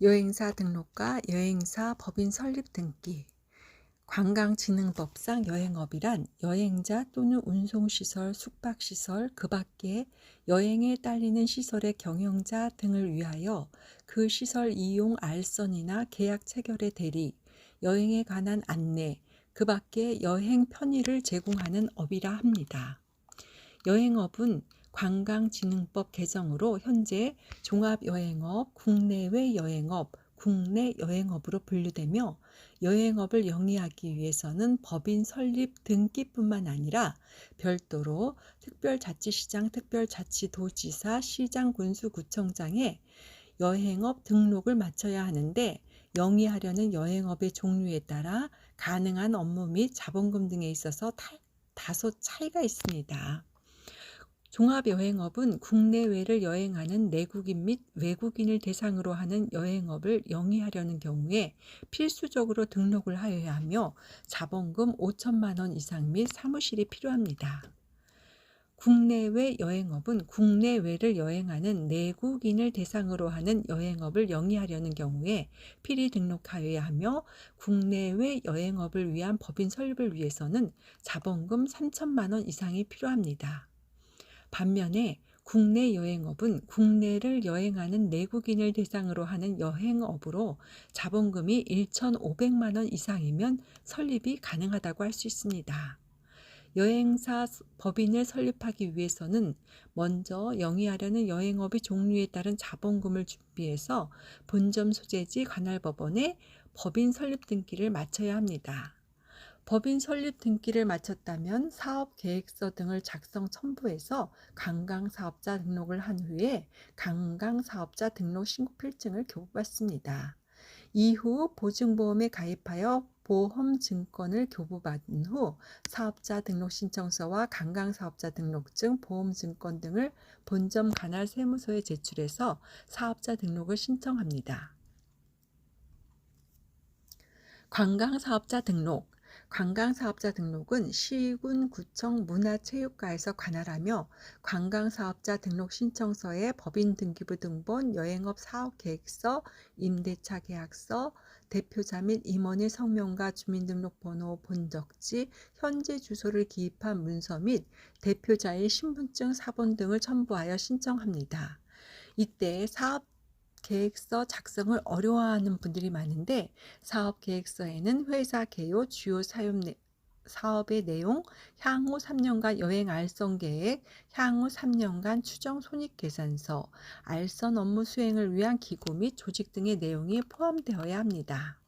여행사 등록과 여행사 법인 설립 등기 관광진흥법상 여행업이란 여행자 또는 운송시설, 숙박시설, 그 밖에 여행에 딸리는 시설의 경영자 등을 위하여 그 시설 이용 알선이나 계약 체결의 대리, 여행에 관한 안내, 그 밖에 여행 편의를 제공하는 업이라 합니다. 여행업은 관광진흥법 개정으로 현재 종합여행업, 국내외 여행업, 국내 여행업으로 분류되며 여행업을 영위하기 위해서는 법인 설립 등기뿐만 아니라 별도로 특별자치시장, 특별자치도지사, 시장, 군수, 구청장에 여행업 등록을 마쳐야 하는데 영위하려는 여행업의 종류에 따라 가능한 업무 및 자본금 등에 있어서 다, 다소 차이가 있습니다. 종합여행업은 국내외를 여행하는 내국인 및 외국인을 대상으로 하는 여행업을 영위하려는 경우에 필수적으로 등록을 하여야 하며 자본금 5천만 원 이상 및 사무실이 필요합니다. 국내외 여행업은 국내외를 여행하는 내국인을 대상으로 하는 여행업을 영위하려는 경우에 필히 등록하여야 하며 국내외 여행업을 위한 법인 설립을 위해서는 자본금 3천만 원 이상이 필요합니다. 반면에 국내 여행업은 국내를 여행하는 내국인을 대상으로 하는 여행업으로 자본금이 1,500만 원 이상이면 설립이 가능하다고 할 수 있습니다. 여행사 법인을 설립하기 위해서는 먼저 영위하려는 여행업의 종류에 따른 자본금을 준비해서 본점 소재지 관할 법원에 법인 설립 등기를 마쳐야 합니다. 법인 설립 등기를 마쳤다면 사업 계획서 등을 작성 첨부해서 관광 사업자 등록을 한 후에 관광 사업자 등록 신고 필증을 교부받습니다. 이후 보증보험에 가입하여 보험 증권을 교부받은 후 사업자 등록 신청서와 관광 사업자 등록증, 보험 증권 등을 본점 관할 세무서에 제출해서 사업자 등록을 신청합니다. 관광 사업자 등록 관광사업자 등록은 시군, 구청, 문화체육과에서 관할하며 관광사업자 등록 신청서에 법인 등기부 등본, 여행업 사업 계획서, 임대차 계약서, 대표자 및 임원의 성명과 주민등록번호, 본적지, 현재 주소를 기입한 문서 및 대표자의 신분증 사본 등을 첨부하여 신청합니다. 이때 사업 계획서 작성을 어려워하는 분들이 많은데 사업 계획서에는 회사 개요, 주요 사업 내, 사업의 내용, 향후 3년간 여행 알선 계획, 향후 3년간 추정 손익 계산서, 알선 업무 수행을 위한 기구 및 조직 등의 내용이 포함되어야 합니다.